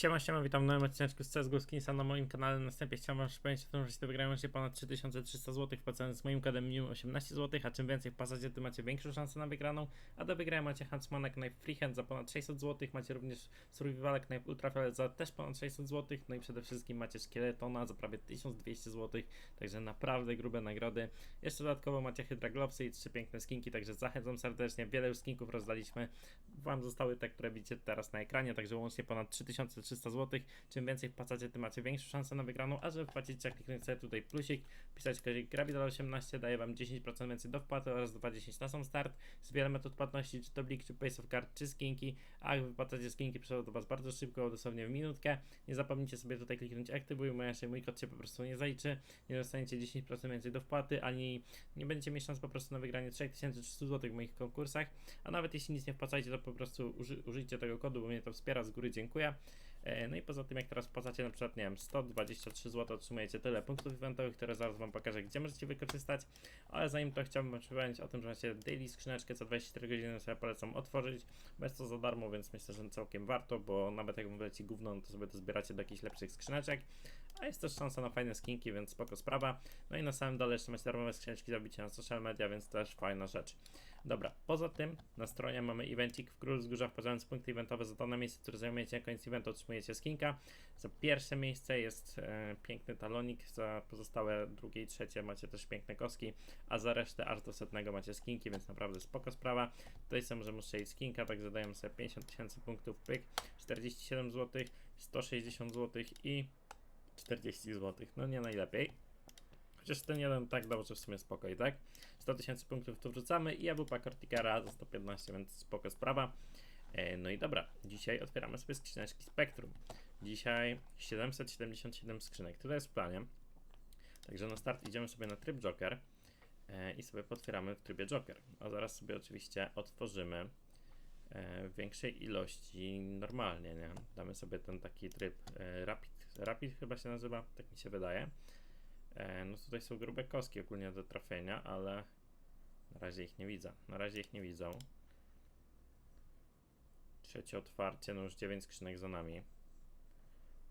Siema, siema, witam w nowym odcinku z CSGO Skinsa na moim kanale. Na wstępie chciałem przypomnieć o tym, że wygrają się ponad 3300 zł wpłacając z moim kodem minimum 18 zł, a czym więcej wpłacacie, tym macie większą szansę na wygraną, a do wygrania macie Huntsmanek Knife Freehand za ponad 600 zł, macie również Survivalek Knife Ultrafiolet za też ponad 600 zł, no i przede wszystkim macie Szkieletona za prawie 1200 zł, także naprawdę grube nagrody. Jeszcze dodatkowo macie Hydra Glowsy i trzy piękne skinki, także zachęcam serdecznie. Wiele już skinków rozdaliśmy, wam zostały te, które widzicie teraz na ekranie, także łącznie ponad 3300 zł. Czym więcej wpłacacie, tym macie większą szansę na wygraną, a żeby wpłacić, trzeba kliknąć sobie tutaj plusik, pisać kodzik Gravidal18, daje wam 10% więcej do wpłaty oraz 20 na sam start. Z wiele metod płatności, czy to Blik, czy Paysoft Card, czy skinki, a jak wypłacacie skinki, przychodzą do was bardzo szybko, dosłownie w minutkę. Nie zapomnijcie sobie tutaj kliknąć aktywuj, bo inaczej mój kod się po prostu nie zaliczy, nie dostaniecie 10% więcej do wpłaty, ani nie będziecie mieć szans po prostu na wygranie 3300 zł w moich konkursach, a nawet jeśli nic nie wpłacacie, to po prostu uży, użyjcie tego kodu, bo mnie to wspiera, z góry dziękuję. E, No i poza tym, jak teraz wpłacacie na przykład, nie wiem, 123 zł, otrzymujecie tyle punktów eventowych, które zaraz Wam pokażę, gdzie możecie wykorzystać. Ale zanim to chciałbym Wam przypomnieć o tym, że macie daily skrzyneczkę co 24 godziny, sobie polecam otworzyć. Bez to za darmo, więc myślę, że całkiem warto, bo nawet jak Wam wleci gówno, no to sobie to zbieracie do jakichś lepszych skrzyneczek. A jest też szansa na fajne skinki, więc spoko sprawa. No i na samym dole jeszcze macie darmowe skrzyneczki do bicia na social media, więc też fajna rzecz. Dobra, poza tym na stronie mamy evencik w Król Wzgórza, wpłacając punkty eventowe za dane miejsce, które zajmujecie na koniec eventu otrzymujecie skinka. Za pierwsze miejsce jest e, piękny talonik, za pozostałe drugie i trzecie macie też piękne kostki, a za resztę aż do setnego macie skinki, więc naprawdę spoko sprawa. Tutaj sobie możemy strzelić skinka, także dajemy sobie 50 tysięcy punktów, pyk, 47 zł, 160 zł i 40 zł. No nie najlepiej. Chociaż ten jeden tak dobrze w sumie spokoj, tak? 100 tysięcy punktów tu wrzucamy i Abupa Corticera za 115, więc spoko sprawa. E, no i dobra, dzisiaj otwieramy sobie skrzyneczki Spektrum. Dzisiaj 777 skrzynek, tyle jest w planie. Także na start idziemy sobie na tryb Joker e, i sobie potwieramy w trybie Joker. A zaraz sobie oczywiście otworzymy e, w większej ilości normalnie, nie? Damy sobie ten taki tryb Rapid, Rapid chyba się nazywa, tak mi się wydaje. E, no tutaj są grube kostki ogólnie do trafienia, ale na razie ich nie widzę. Na razie ich nie widzą. Trzecie otwarcie, no już 9 skrzynek za nami.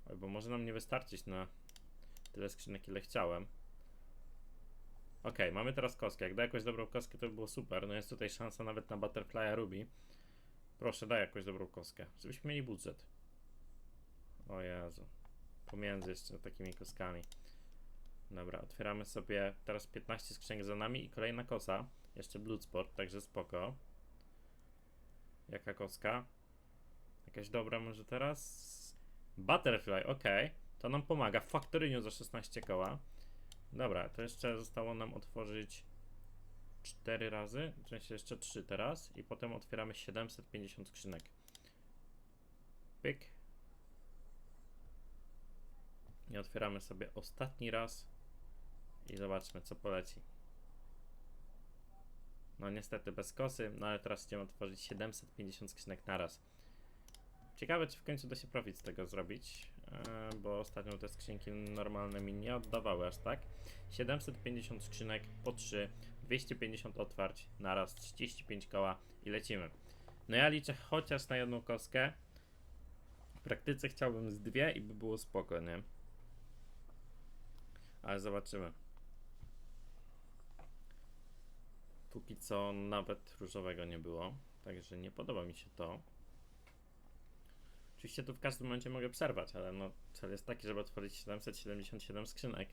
Oj, bo może nam nie wystarczyć na tyle skrzynek, ile chciałem. Okej, mamy teraz kostkę. Jak da jakąś dobrą kostkę, to by było super. No jest tutaj szansa nawet na Butterfly'a Ruby. Proszę, daj jakąś dobrą kostkę, żebyśmy mieli budżet. O Jezu. Pomiędzy jeszcze takimi kostkami. Dobra, otwieramy sobie teraz 15 skrzynek za nami i kolejna kosa. Jeszcze Bloodsport, także spoko. Jaka koska? Jakaś dobra może teraz? Butterfly, ok. To nam pomaga. Factoryniu za 16 koła. Dobra, to jeszcze zostało nam otworzyć 4 razy, w sensie jeszcze 3 teraz i potem otwieramy 750 skrzynek. Pyk. I otwieramy sobie ostatni raz i zobaczmy co poleci. No niestety bez kosy, no ale teraz chcemy otworzyć 750 skrzynek na raz. Ciekawe czy w końcu da się profit z tego zrobić, e, bo ostatnio te skrzynki normalne mi nie oddawały aż tak. 750 skrzynek po 3, 250 otwarć na raz, 35 koła i lecimy. No ja liczę chociaż na jedną kostkę. W praktyce chciałbym z dwie i by było spoko, nie? Ale zobaczymy. Póki co nawet różowego nie było, także nie podoba mi się to. Oczywiście tu w każdym momencie mogę przerwać, ale no cel jest taki, żeby otworzyć 777 skrzynek,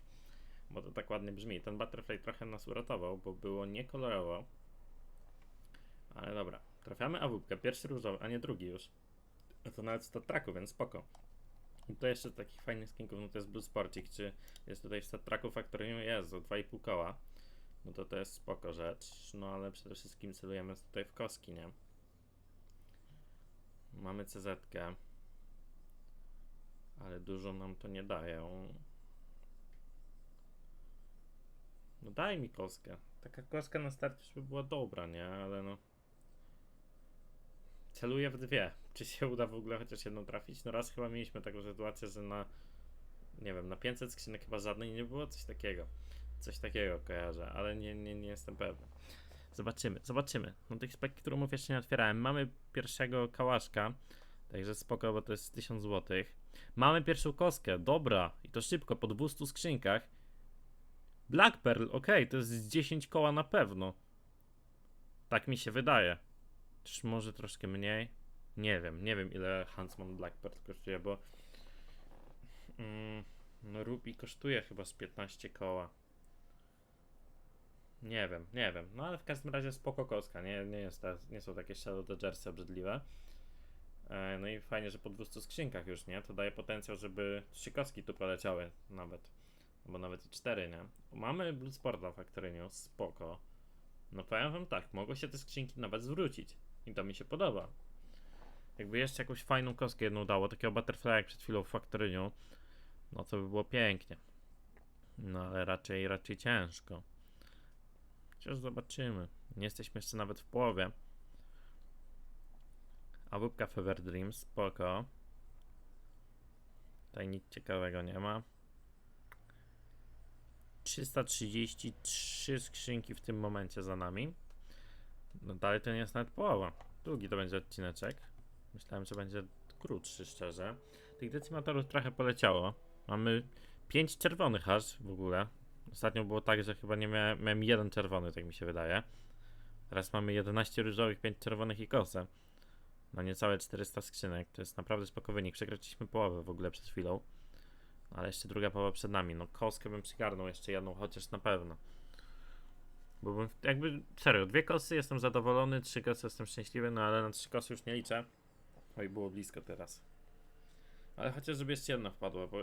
bo to tak ładnie brzmi. Ten Butterfly trochę nas uratował, bo było niekolorowo. Ale dobra, trafiamy awupkę, pierwszy różowy, a nie drugi już. A to nawet 100 traku, więc spoko. I to jeszcze takich fajnych skinków, no to jest Blue Sporcik, czy jest tutaj w tracku Factory jest za 2,5 koła. No to to jest spoko rzecz, no ale przede wszystkim celujemy tutaj w koski, nie? Mamy CZ. Ale dużo nam to nie dają. No daj mi kostkę. Taka kostka na start już by była dobra, nie? Ale no. Celuję w dwie. Czy się uda w ogóle chociaż jedną trafić? No raz chyba mieliśmy taką sytuację, że na nie wiem, na 500 skrzynek chyba żadnej nie było, coś takiego. Coś takiego kojarzę, ale nie, nie, nie jestem pewny. Zobaczymy, zobaczymy. No tych spektrumów jeszcze nie otwierałem. Mamy pierwszego kałaszka, także spoko, bo to jest 1000 zł. Mamy pierwszą kostkę, dobra, i to szybko, po 200 skrzynkach. Black Pearl, ok, to jest z 10 koła na pewno. Tak mi się wydaje. Czyż może troszkę mniej? Nie wiem, nie wiem ile Huntsman Black Pearl kosztuje, bo Mm, no Ruby kosztuje chyba z 15 koła. Nie wiem, nie wiem. No ale w każdym razie spoko kostka. Nie, nie, jest ta, nie są takie Shadow Dodgersy obrzydliwe. E, no i fajnie, że po 200 skrzynkach już, nie? To daje potencjał, żeby trzy kostki tu poleciały nawet. Albo nawet i cztery, nie? Mamy Bloodsporta Factory News, spoko. No powiem wam tak, mogły się te skrzynki nawet zwrócić. I to mi się podoba. Jakby jeszcze jakąś fajną kostkę jedną dało, takiego butterfly jak przed chwilą w Factory New, no to by było pięknie. No ale raczej, raczej ciężko. Chociaż zobaczymy. Nie jesteśmy jeszcze nawet w połowie. A wódka Fever Dream, spoko. Tutaj nic ciekawego nie ma. 333 skrzynki w tym momencie za nami. No dalej to nie jest nawet połowa. Długi to będzie odcineczek. Myślałem, że będzie krótszy, szczerze. Tych decimatorów trochę poleciało. Mamy 5 czerwonych aż w ogóle. Ostatnio było tak, że chyba nie miałem, miałem jeden czerwony, tak mi się wydaje. Teraz mamy 11 różowych, 5 czerwonych i kosę. Na niecałe 400 skrzynek. To jest naprawdę spoko wynik. Przekroczyliśmy połowę w ogóle przed chwilą. Ale jeszcze druga połowa przed nami. No koskę bym przygarnął jeszcze jedną, chociaż na pewno. Bo jakby, serio, dwie kosy jestem zadowolony, trzy kosy jestem szczęśliwy, no ale na trzy kosy już nie liczę. Oj, było blisko teraz. Ale chociaż żeby jeszcze jedno wpadło, bo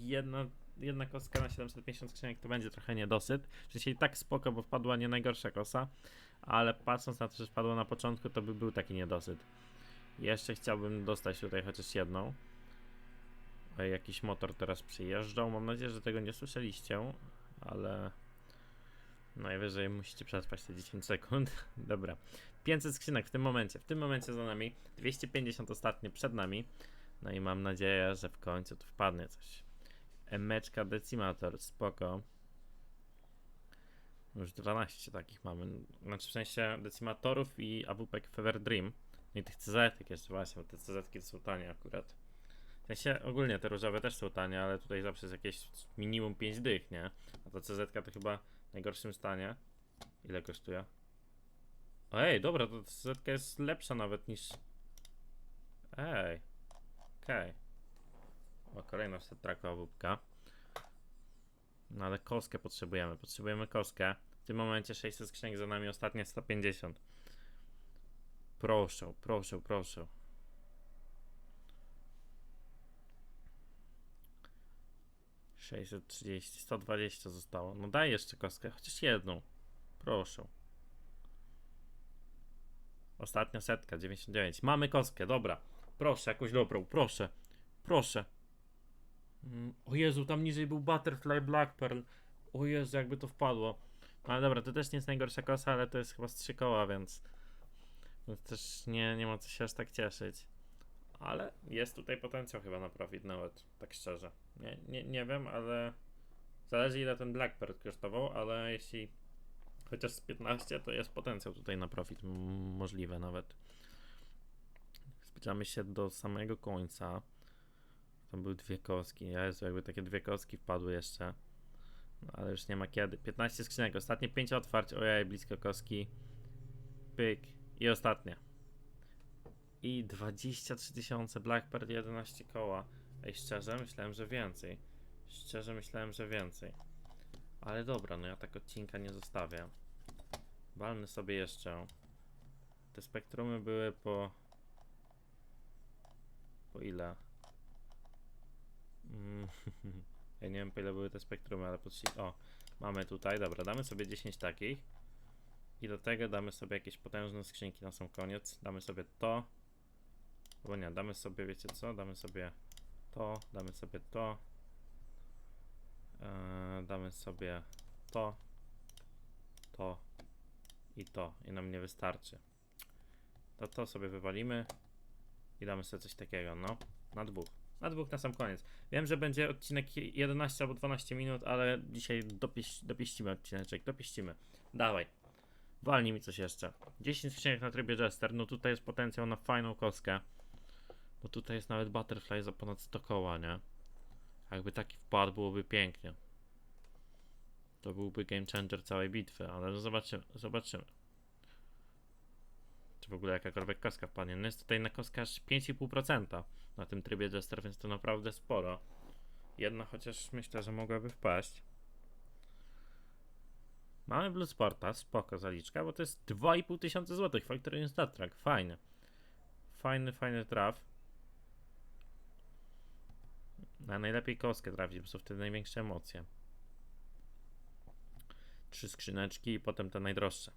jedna, jedna kostka na 750 skrzynek to będzie trochę niedosyt. W sensie i tak spoko, bo wpadła nie najgorsza kosa, ale patrząc na to, że wpadło na początku, to by był taki niedosyt. Jeszcze chciałbym dostać tutaj chociaż jedną. Oj, jakiś motor teraz przyjeżdżał. Mam nadzieję, że tego nie słyszeliście, ale najwyżej musicie przetrwać te 10 sekund. Dobra. 500 skrzynek w tym momencie. W tym momencie za nami. 250 ostatnie przed nami. No i mam nadzieję, że w końcu tu wpadnie coś. Emeczka Decimator, spoko. Już 12 takich mamy. Znaczy w sensie Decimatorów i AWP Fever Dream. No i tych CZ jeszcze właśnie, bo te CZ to są tanie akurat. W sensie ogólnie te różowe też są tanie, ale tutaj zawsze jest jakieś minimum 5 dych, nie? A ta CZ to chyba najgorszym stanie. Ile kosztuje? Ej, dobra, to CZ jest lepsza nawet niż... Ej. Okej. O, kolejna setrakowa wódka. No ale kostkę potrzebujemy, potrzebujemy kostkę. W tym momencie 600 skrzynek za nami, ostatnie 150. Proszę, proszę, proszę. Sześćset trzydzieści, sto dwadzieścia zostało. No daj jeszcze kostkę, chociaż jedną. Proszę. Ostatnia setka, 99. Mamy kostkę, dobra. Proszę, jakąś dobrą, proszę. Proszę. Mm, O Jezu, tam niżej był Butterfly Black Pearl. O Jezu, jakby to wpadło. Ale dobra, to też nie jest najgorsza kosa, ale to jest chyba z trzy koła, więc, więc też nie, nie ma co się aż tak cieszyć. Ale jest tutaj potencjał chyba na profit nawet, tak szczerze. Nie, nie, nie wiem, ale zależy ile ten Black Pearl kosztował, ale jeśli chociaż z 15, to jest potencjał tutaj na profit, m- możliwe nawet. Zbliżamy się do samego końca. Tam były dwie kostki. Jezu, jakby takie dwie kostki wpadły jeszcze. No, ale już nie ma kiedy. 15 skrzynek. Ostatnie 5 otwarć. Ojej, blisko kostki. Pyk. I ostatnia. I 23 tysiące. Blackbird 11 koła. Ej, szczerze myślałem, że więcej. Szczerze myślałem, że więcej. Ale dobra, no ja tak odcinka nie zostawię. Walmy sobie jeszcze. Te spektrumy były po... Po ile? Mm, ja nie wiem po ile były te spektrumy, ale podszli... O, mamy tutaj, dobra, damy sobie 10 takich. I do tego damy sobie jakieś potężne skrzynki na sam koniec. Damy sobie to. Bo nie, damy sobie, wiecie co? Damy sobie to, damy sobie to. Eee, damy sobie to, to i to. I nam nie wystarczy. To to sobie wywalimy i damy sobie coś takiego, no. Na dwóch. Na dwóch na sam koniec. Wiem, że będzie odcinek 11 albo 12 minut, ale dzisiaj dopieś, dopieścimy odcineczek, dopieścimy. Dawaj. Walnij mi coś jeszcze. 10 skrzynek na trybie Jester. No tutaj jest potencjał na fajną kostkę. Bo tutaj jest nawet Butterfly za ponad 100 koła, nie? Jakby taki wpadł, byłoby pięknie. To byłby game changer całej bitwy, ale no zobaczymy, zobaczymy. Czy w ogóle jakakolwiek kostka wpadnie. No jest tutaj na kostkę aż 5,5% na tym trybie Jester, więc to naprawdę sporo. Jedna chociaż myślę, że mogłaby wpaść. Mamy Blue Sporta, spoko zaliczka, bo to jest 2,5 tysiąca złotych. Factory Star Trek, fajny. Fajny, fajny traf. A najlepiej kostkę trafić, bo są wtedy największe emocje. Trzy skrzyneczki i potem te najdroższe.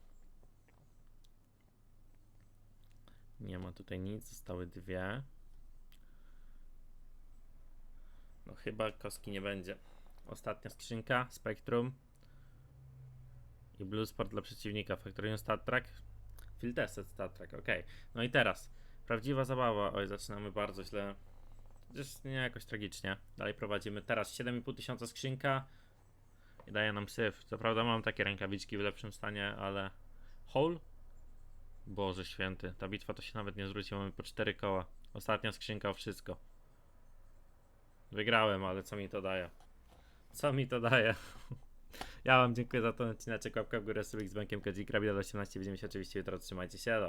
Nie ma tutaj nic, zostały dwie. No chyba kostki nie będzie. Ostatnia skrzynka, Spectrum. I Blue Sport dla przeciwnika, Factory Star Trek. Field Tested Star Trek, ok. No i teraz, prawdziwa zabawa. Oj, zaczynamy bardzo źle. Chociaż nie jakoś tragicznie. Dalej prowadzimy. Teraz 7,5 tysiąca skrzynka. I daje nam syf. Co prawda mam takie rękawiczki w lepszym stanie, ale... Hole? Boże święty. Ta bitwa to się nawet nie zwróci. Mamy po 4 koła. Ostatnia skrzynka o wszystko. Wygrałem, ale co mi to daje? Co mi to daje? Ja wam dziękuję za ten odcinek. Łapka w górę, subik z bankiem Kodzi. Grabila 18. Widzimy się oczywiście jutro. Trzymajcie się. Elo.